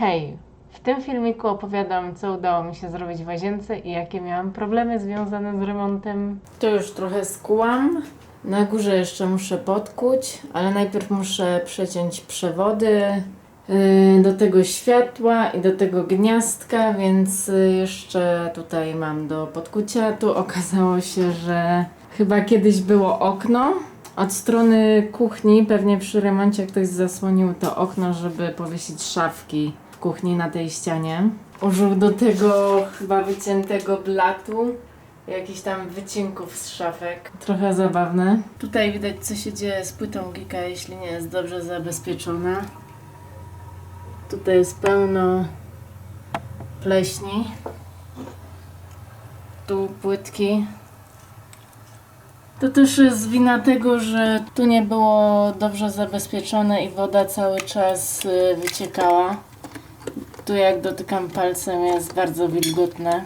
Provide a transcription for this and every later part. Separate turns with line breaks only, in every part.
Hej! W tym filmiku opowiadam, co udało mi się zrobić w łazience i jakie miałam problemy związane z remontem. To już trochę skułam. Na górze jeszcze muszę podkuć, ale najpierw muszę przeciąć przewody yy, do tego światła i do tego gniazdka, więc yy, jeszcze tutaj mam do podkucia. Tu okazało się, że chyba kiedyś było okno. Od strony kuchni, pewnie przy remoncie ktoś zasłonił to okno, żeby powiesić szafki kuchni na tej ścianie. Użył do tego chyba wyciętego blatu, jakichś tam wycinków z szafek. Trochę zabawne. Tutaj widać co się dzieje z płytą Gika, jeśli nie jest dobrze zabezpieczona. Tutaj jest pełno pleśni. Tu płytki to też jest wina tego, że tu nie było dobrze zabezpieczone i woda cały czas y, wyciekała. Tu jak dotykam palcem jest bardzo wilgotne.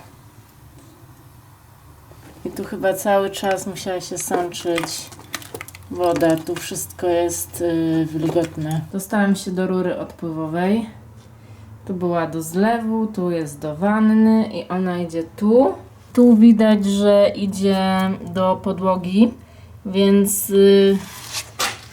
I tu chyba cały czas musiała się sączyć woda. Tu wszystko jest y, wilgotne. Dostałem się do rury odpływowej. Tu była do zlewu, tu jest do wanny i ona idzie tu. Tu widać, że idzie do podłogi, więc y,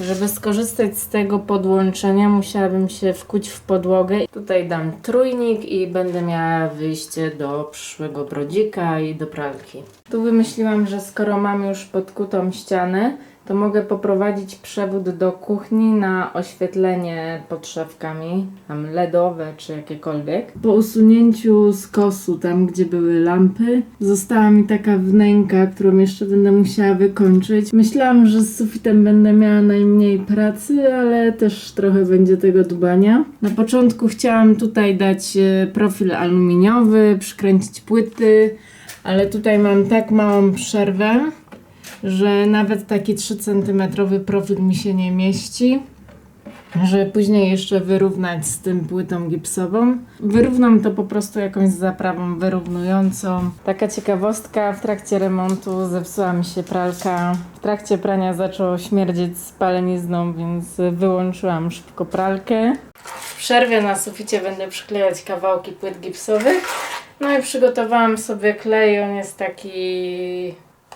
żeby skorzystać z tego podłączenia, musiałabym się wkuć w podłogę. Tutaj dam trójnik i będę miała wyjście do przyszłego brodzika i do pralki. Tu wymyśliłam, że skoro mam już podkutą ścianę, to mogę poprowadzić przewód do kuchni na oświetlenie pod szafkami, tam LEDowe czy jakiekolwiek. Po usunięciu skosu, tam gdzie były lampy, została mi taka wnęka, którą jeszcze będę musiała wykończyć. Myślałam, że z sufitem będę miała najmniej pracy, ale też trochę będzie tego dbania. Na początku chciałam tutaj dać e, profil aluminiowy, przykręcić płyty, ale tutaj mam tak małą przerwę, że nawet taki 3 cm profil mi się nie mieści. Żeby później jeszcze wyrównać z tym płytą gipsową. Wyrównam to po prostu jakąś zaprawą wyrównującą. Taka ciekawostka, w trakcie remontu zepsuła mi się pralka. W trakcie prania zaczęło śmierdzieć spalenizną, więc wyłączyłam szybko pralkę. W przerwie na suficie będę przyklejać kawałki płyt gipsowych. No i przygotowałam sobie klej, on jest taki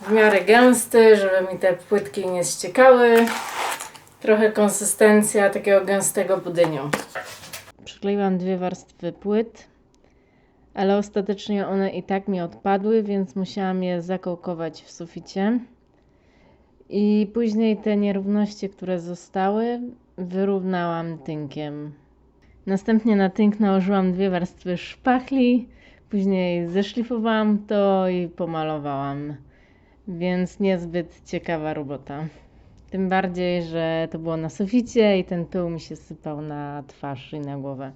w miarę gęsty, żeby mi te płytki nie ściekały. Trochę konsystencja takiego gęstego budyniu. Przykleiłam dwie warstwy płyt, ale ostatecznie one i tak mi odpadły, więc musiałam je zakołkować w suficie. I później te nierówności, które zostały, wyrównałam tynkiem. Następnie na tynk nałożyłam dwie warstwy szpachli, później zeszlifowałam to i pomalowałam. Więc niezbyt ciekawa robota. Tym bardziej, że to było na suficie i ten pył mi się sypał na twarz i na głowę.